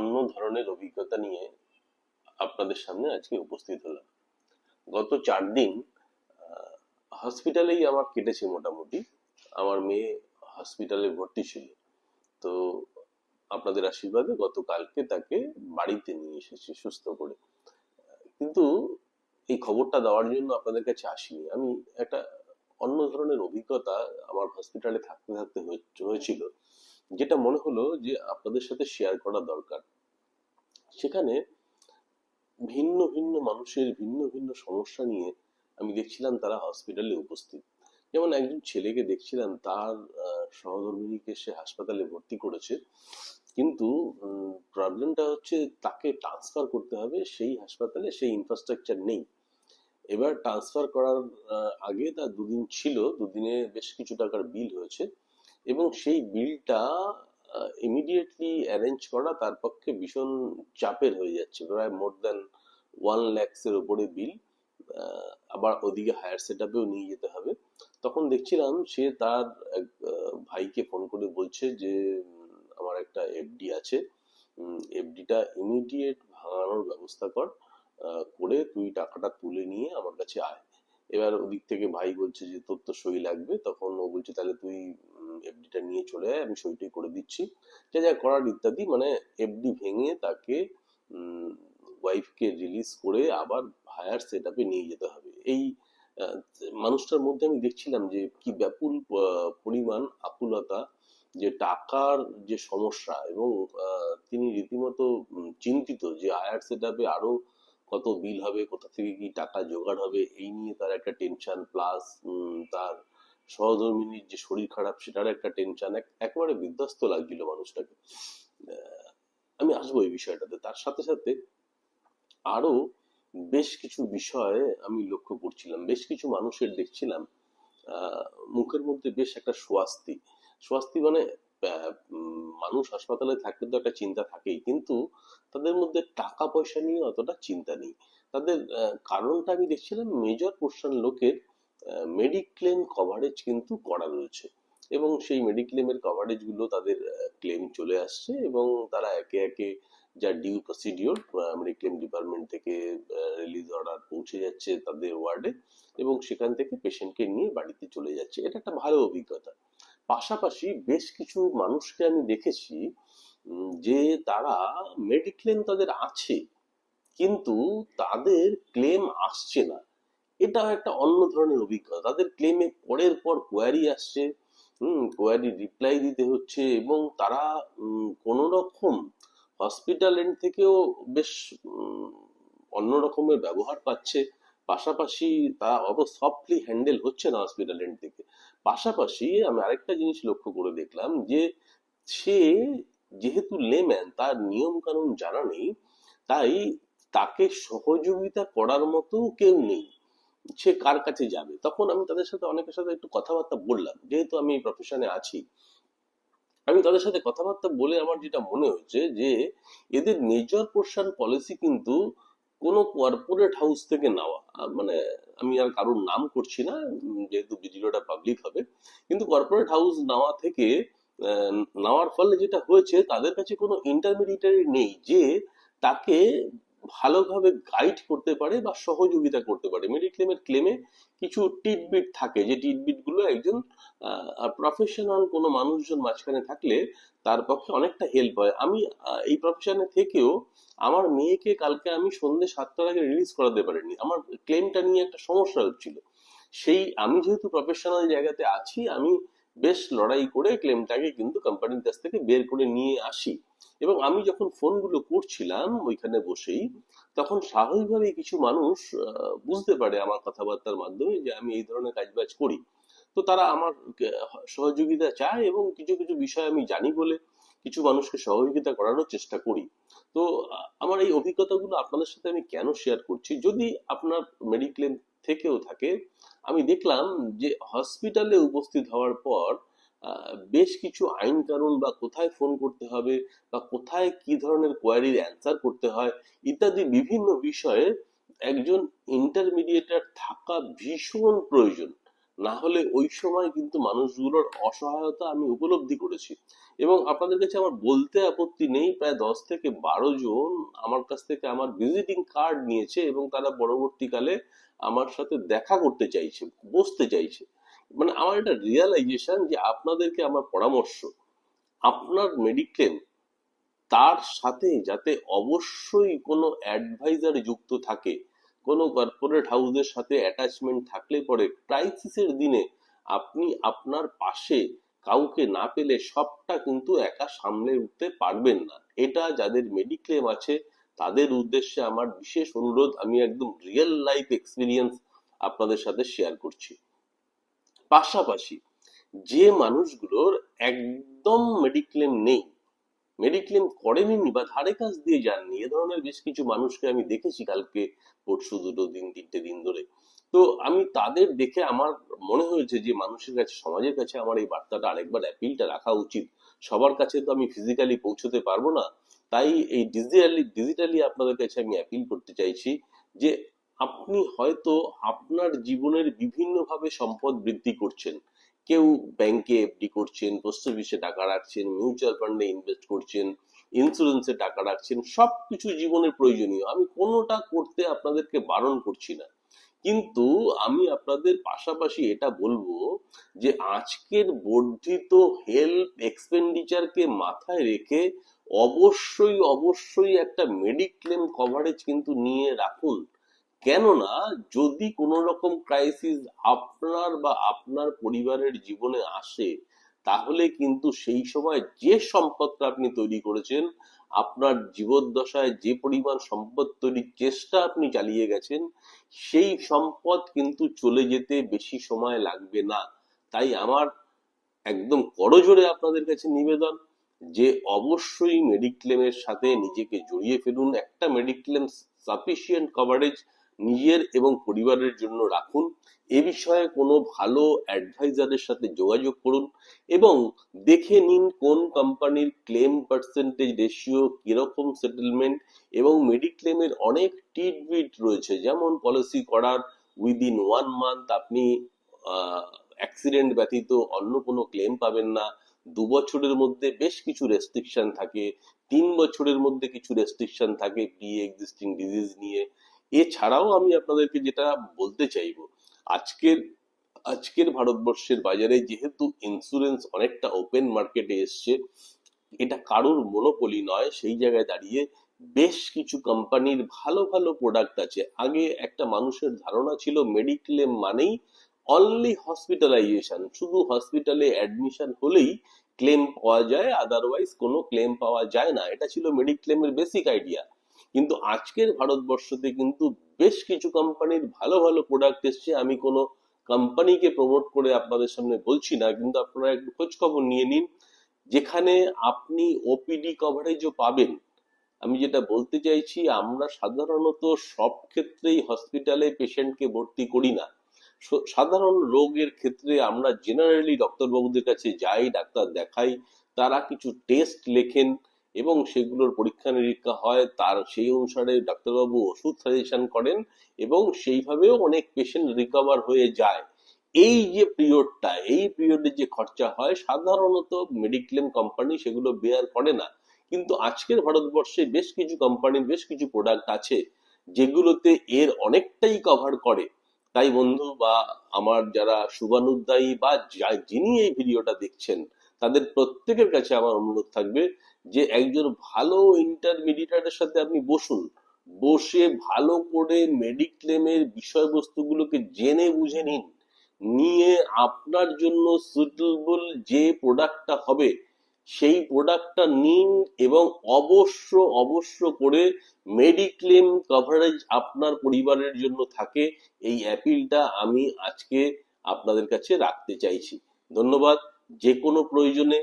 অন্য ধরনের অভিজ্ঞতা নিয়ে আপনাদের সামনে আজকে উপস্থিত হলাম। গত চার দিন হসপিটালেই আমার কেটেছে মোটামুটি। আমার মেয়ে হসপিটালে ভর্তি ছিল। তো আপনাদের আশীর্বাদে গতকালকে তাকে বাড়িতে নিয়ে এসেছি সুস্থ করে। কিন্তু এই খবরটা দেওয়ার জন্য আপনাদের কাছে আসিনি। আমি একটা অন্য ধরনের অভিজ্ঞতা আমার হসপিটালে থাকতে থাকতে হয়ে- হয়েছিল। যেটা মনে হলো যে আপনাদের সাথে শেয়ার করা দরকার। সেখানে ভিন্ন ভিন্ন মানুষের ভিন্ন ভিন্ন সমস্যা নিয়ে আমি দেখছিলাম তারা হসপিটালে উপস্থিত। যেমন একজন ছেলেকে দেখছিলাম, তার সহধর্মিনীকে সে হাসপাতালে ভর্তি করেছে। কিন্তু প্রবলেমটা হচ্ছে তাকে ট্রান্সফার করতে হবে, সেই হাসপাতালে সেই ইনফ্রাস্ট্রাকচার নেই। এবার ট্রান্সফার করার আগে তার দুদিন ছিল, দুদিনে বেশ কিছু টাকার বিল হয়েছে। এবং সেই বিলটা ইমিডিয়েটলি অ্যারেঞ্জ করা তার পক্ষে ভীষণ চাপের হয়ে যাচ্ছে। প্রায় মোর দ্যান ওয়ান ল্যাক্স এর উপরে বিল আবার ওদিকে হায়ার সেট আপেও নিয়ে যেতে হবে। তখন দেখছিলাম সে তার এক ভাইকে ফোন করে বলছে যে, আমার একটা এফডি আছে এফডিটা ইমিডিয়েট ভাঙানোর ব্যবস্থা কর করে তুই টাকাটা তুলে নিয়ে আমার কাছে আয়। এবার ওদিক থেকে ভাই বলছে যে, তোর তো সই লাগবে। তখন ও বলছে, তাহলে তুই এফডিটা নিয়ে চলে আয়, আমি সইটাই করে দিচ্ছি। যা যা করার ইত্যাদি মানে এফডি ভেঙে তাকে ওয়াইফকে রিলিজ করে আবার হায়ার সেট নিয়ে যেতে হবে। এই মানুষটার মধ্যে আমি দেখছিলাম যে কি ব্যাপুল পরিমাণ আকুলতা, যে টাকার যে সমস্যা এবং তিনি রীতিমতো চিন্তিত যে হায়ার সেট আরও কত বিল হবে, কোথা থেকে কি টাকা জোগাড় হবে, এই নিয়ে তার একটা টেনশন প্লাস তার সহধর্মিনীর যে শরীর খারাপ সেটার একটা টেনশন একেবারে বিধ্বস্ত লাগছিল মানুষটাকে। আমি আসব এই বিষয়টাতে। তার সাথে সাথে আরও বেশ কিছু বিষয় আমি লক্ষ্য করছিলাম, বেশ কিছু মানুষের দেখছিলাম। মুখের মধ্যে বেশ একটা স্বাস্তি। স্বাস্তি মানে মানুষ হাসপাতালে থাকলে তো একটা চিন্তা থাকেই, কিন্তু তাদের মধ্যে টাকা পয়সা নিয়ে অতটা চিন্তা নেই। তাদের কারণটা আমি দেখছিলাম মেজর পোর্শন লোকের মেডিক্লেম কভারেজ কিন্তু করা রয়েছে। এবং সেই মেডিক্লেমের কভারেজগুলো তাদের ক্লেম চলে আসছে এবং তারা একে একে যা ডিউ প্রসিডিওর মেডিক্লেম ডিপার্টমেন্ট থেকে রিলিজ অর্ডার পৌঁছে যাচ্ছে তাদের ওয়ার্ডে এবং সেখান থেকে পেশেন্টকে নিয়ে বাড়িতে চলে যাচ্ছে। এটা একটা ভালো অভিজ্ঞতা। পাশাপাশি বেশ কিছু মানুষকে আমি দেখেছি যে তারা মেডিক্লেম তাদের আছে, কিন্তু তাদের ক্লেম আসছে না। এটা একটা অন্য ধরনের অভিজ্ঞতা। তাদের ক্লেমে পরের পর কোয়ারি আসছে, হুম কোয়ারি রিপ্লাই দিতে হচ্ছে এবং তারা কোন রকম হসপিটাল এন্ড থেকেও বেশ অন্য রকমের ব্যবহার পাচ্ছে। পাশাপাশি তা অত সফটলি হ্যান্ডেল হচ্ছে না হসপিটাল এন্ড থেকে। পাশাপাশি আমি আরেকটা জিনিস লক্ষ্য করে দেখলাম যে, সে যেহেতু লেম্যান তার নিয়ম কানুন জানা নেই, তাই তাকে সহযোগিতা করার মতো কেউ নেই। সে কার কাছে যাবে? তখন আমি তাদের সাথে অনেকের সাথে একটু কথাবার্তা বললাম। যেহেতু আমি প্রফেশনে আছি, আমি তাদের সাথে কথাবার্তা বলে আমার যেটা মনে হয়েছে যে, এদের মেজর পোর্শন পলিসি কিন্তু কোনো কর্পোরেট হাউস থেকে নেওয়া। মানে আমি আর কারোর নাম করছি না যেহেতু ভিডিওটা পাবলিক হবে। কিন্তু কর্পোরেট হাউস নেওয়া থেকে নেওয়ার ফলে যেটা হয়েছে, তাদের কাছে কোনো ইন্টারমিডিয়েটারি নেই যে, তাকে ভালোভাবে গাইড করতে পারে বা সহযোগিতা করতে পারে। মেডিক্লেমের ক্লেমে কিছু টিটবিট থাকে। যে টিটবিটগুলো একজন প্রফেশনাল কোনো মানুষজন মাঝখানে থাকলে তার পক্ষে অনেকটা হেল্প হয়। আমি এই প্রফেশনে থেকেও আমার মেয়েকে কালকে আমি সন্ধ্যে সাতটার আগে রিলিজ করাতে পারিনি। আমার ক্লেমটা নিয়ে একটা সমস্যা হচ্ছিল। সেই আমি যেহেতু প্রফেশনাল জায়গাতে আছি, আমি বেশ লড়াই করে ক্লেমটাকে কিন্তু কোম্পানির কাছ থেকে বের করে নিয়ে আসি। এবং আমি যখন ফোনগুলো করছিলাম ওইখানে বসেই, তখন স্বাভাবিকভাবে কিছু মানুষ বুঝতে পারে আমার কথাবার্তার মাধ্যমে যে আমি এই ধরনের কাজবাজ করি। তো তারা আমার সহযোগিতা চায় এবং কিছু কিছু বিষয় আমি জানি বলে কিছু মানুষকে সহযোগিতা করারও চেষ্টা করি। তো আমার এই অভিজ্ঞতাগুলো আপনাদের সাথে আমি কেন শেয়ার করছি? যদি আপনার মেডিক্লেম থেকেও থাকে। আমি দেখলাম যে হসপিটালে উপস্থিত হওয়ার পর বেশ কিছু আইন কানুন বা কোথায় ফোন করতে হবে বা কোথায় কি ধরনের কোয়ারির অ্যান্সার করতে হয় ইত্যাদি বিভিন্ন বিষয়ে একজন ইন্টারমিডিয়েটার থাকা ভীষণ প্রয়োজন। না হলে ওই সময় কিন্তু মানুষগুলোর অসহায়তা আমি উপলব্ধি করেছি। এবং আপনাদের কাছে আমার বলতে আপত্তি নেই, প্রায় দশ থেকে বারো জন আমার কাছ থেকে আমার ভিজিটিং কার্ড নিয়েছে এবং তারা পরবর্তীকালে আমার সাথে দেখা করতে চাইছে, বসতে চাইছে। মানে আমার একটা রিয়ালাইজেশন যে আপনাদেরকে আমার পরামর্শ, আপনার মেডিক্লেম তার সাথে যাতে অবশ্যই কোনো অ্যাডভাইজার যুক্ত থাকে কোনো কর্পোরেট হাউসের সাথে অ্যাটাচমেন্ট থাকলে পরে ক্রাইসিসের দিনে আপনি আপনার পাশে কাউকে না পেলে সবটা কিন্তু একা সামলে উঠতে পারবেন না। এটা যাদের মেডিক্লেম আছে, তাদের উদ্দেশ্যে আমার বিশেষ অনুরোধ, আমি একদম রিয়েল লাইফ এক্সপিরিয়েন্স আপনাদের সাথে শেয়ার করছি। পাশাপাশি যে মানুষগুলোর একদম মেডিক্লেম নেই মেডিক্লেম করেনি বা ধারে কাজ দিয়ে যাননি। এ ধরনের বেশ কিছু মানুষকে আমি দেখেছি কালকে পরশু দুটো দিন, তিনটে দিন ধরে। তো আমি তাদের দেখে আমার মনে হয়েছে যে, মানুষের কাছে, সমাজের কাছে আমার এই বার্তাটা আরেকবার অ্যাপিলটা রাখা উচিত। সবার কাছে তো আমি ফিজিক্যালি পৌঁছতে পারব না। তাই এই ডিজিটালি ডিজিটালি আপনাদের কাছে আমি অ্যাপিল করতে চাইছি যে, আপনি হয়তো আপনার জীবনের বিভিন্নভাবে সম্পদ বৃদ্ধি করছেন। কেউ ব্যাংকে এফডি করছেন পোস্ট অফিসে টাকা রাখছেন মিউচুয়াল ফান্ডে ইনভেস্ট করছেন ইন্স্যুরেন্সে টাকা রাখছেন সব কিছু জীবনের প্রয়োজনীয়। আমি কোনোটা করতে আপনাদেরকে বারণ করছি না। কিন্তু আমি আপনাদের পাশাপাশি এটা বলব যে আজকের বর্ধিত হেলথ এক্সপেন্ডিচারকে মাথায় রেখে অবশ্যই অবশ্যই একটা মেডিক্লেম কভারেজ কিন্তু নিয়ে রাখুন। কেননা যদি কোনো রকম ক্রাইসিস আপনার বা আপনার পরিবারের জীবনে আসে, তাহলে কিন্তু সেই সময় যে সম্পদটা আপনি তৈরি করেছেন, আপনার জীবদ্দশায় যে পরিমাণ সম্পদ তৈরির চেষ্টা আপনি চালিয়ে গেছেন, সেই সম্পদ কিন্তু চলে যেতে বেশি সময় লাগবে না। তাই আমার একদম করজোরে আপনাদের কাছে নিবেদন যে অবশ্যই মেডিক্লেমের সাথে নিজেকে জড়িয়ে ফেলুন। একটা মেডিক্লেম সাফিসিয়েন্ট কভারেজ নিজের এবং পরিবারের জন্য রাখুন। এ বিষয়ে কোনো ভালো অ্যাডভাইজারের সাথে যোগাযোগ করুন এবং দেখে নিন কোন কোম্পানির ক্লেম পার্সেন্টেজ রেশিও কীরকম সেটেলমেন্ট এবং মেডিক্লেমের অনেক টিটবিট রয়েছে। যেমন পলিসি করার উইদিন ওয়ান মান্থ আপনি অ্যাক্সিডেন্ট ব্যতীত অন্য কোনো ক্লেম পাবেন না। দু বছরের মধ্যে বেশ কিছু রেস্ট্রিকশন থাকে। তিন বছরের মধ্যে কিছু রেস্ট্রিকশন থাকে প্রি এক্সিস্টিং ডিজিজ নিয়ে। এছাড়াও আমি আপনাদেরকে যেটা বলতে চাইব, আজকের আজকের ভারতবর্ষের বাজারে যেহেতু ইন্স্যুরেন্স অনেকটা ওপেন মার্কেটে এসছে, এটা কারোর মনোপলি নয়, সেই জায়গায় দাঁড়িয়ে বেশ কিছু কোম্পানির ভালো ভালো প্রোডাক্ট আছে। আগে একটা মানুষের ধারণা ছিল মেডিক্লেম মানেই অনলি হসপিটালাইজেশন শুধু হসপিটালে অ্যাডমিশন হলেই ক্লেম পাওয়া যায় আদারওয়াইজ কোনো ক্লেম পাওয়া যায় না। এটা ছিল মেডিক্লেমের বেসিক আইডিয়া কিন্তু আজকের ভারতবর্ষতে কিন্তু বেশ কিছু কোম্পানির ভালো ভালো প্রোডাক্ট এসছে। আমি কোনো কোম্পানিকে প্রমোট করে আপনাদের সামনে বলছি না, কিন্তু আপনারা একটু খোঁজ খবর নিয়ে নিন। যেখানে আপনি ওপিডি কভারেজও পাবেন। আমি যেটা বলতে চাইছি, আমরা সাধারণত সব ক্ষেত্রেই হসপিটালে পেশেন্টকে ভর্তি করি না। সাধারণ রোগের ক্ষেত্রে আমরা জেনারেলি ডক্টরবাবুদের কাছে যাই, ডাক্তার দেখাই, তারা কিছু টেস্ট লেখেন। এবং সেগুলোর পরীক্ষা নিরীক্ষা হয়, তার সেই অনুসারে ডাক্তারবাবু ওষুধ সাজেশন করেন এবং সেইভাবেও অনেক পেশেন্ট রিকভার হয়ে যায়। এই যে পিরিয়ডটা এই পিরিয়ডে যে খরচা হয়, সাধারণত মেডিক্লেম কোম্পানি সেগুলো বেয়ার করে না। কিন্তু আজকের ভারতবর্ষে বেশ কিছু কোম্পানির বেশ কিছু প্রোডাক্ট আছে, যেগুলোতে এর অনেকটাই কভার করে। তাই বন্ধু বা আমার যারা শুভানুদ্দায়ী বা যিনি এই ভিডিওটা দেখছেন, তাদের প্রত্যেকের কাছে আমার অনুরোধ থাকবে যে একজন ভালো ইন্টারমিডিয়েটারের সাথে আপনি বসুন, বসে ভালো করে মেডিক্লেমের বিষয়বস্তুগুলোকে জেনে বুঝে নিন, নিয়ে আপনার জন্য সুটেবল যে প্রোডাক্টটা হবে, সেই প্রোডাক্টটা নিন এবং অবশ্য অবশ্য করে মেডিক্লেম কভারেজ আপনার পরিবারের জন্য থাকে, এই অ্যাপিলটা আমি আজকে আপনাদের কাছে রাখতে চাইছি। ধন্যবাদ, যে কোনো প্রয়োজনে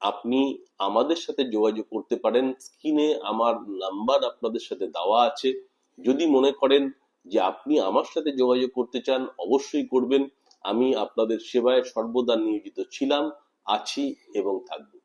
আপনি আমাদের সাথে যোগাযোগ করতে পারেন। স্ক্রিনে আমার নাম্বার আপনাদের সাথে দেওয়া আছে। যদি মনে করেন যে আপনি আমার সাথে যোগাযোগ করতে চান, অবশ্যই করবেন। আমি আপনাদের সেবায় সর্বদা নিয়োজিত ছিলাম, আছি এবং থাকব।